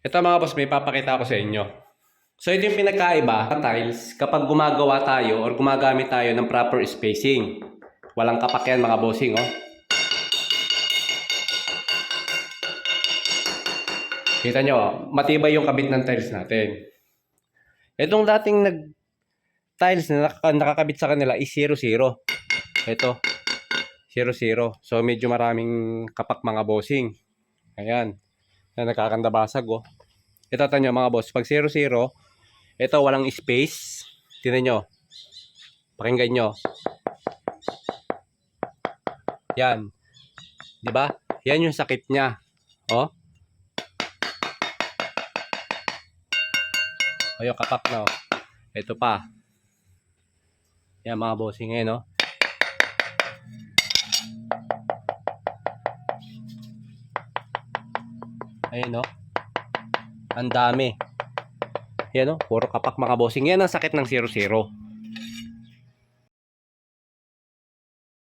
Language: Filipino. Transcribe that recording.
Ito mga boss, may papakita ko sa inyo. So ito yung pinagkaiba ng tiles kapag gumagawa tayo or gumagamit tayo ng proper spacing. Walang kapak yan mga bossing, oh. Kita nyo, matibay yung kabit ng tiles natin. Itong dating nag tiles na naka- nakakabit sa kanila is 0-0. Ito, 0-0. So medyo maraming kapak mga bossing. Ayan. Na nakakanda basag oh. Ito tanyo mga boss, pag 0-0, ito walang space. Tingnan nyo. Pakinggan nyo. Yan. 'Di ba? Yan yung sakit niya. Oh. O yung kapak na oh. Ito pa. Yan mga bossing eh, no? Ayun, no? Ang dami. Yan, no? Puro kapak mga bossing. Yan ang sakit ng 0-0.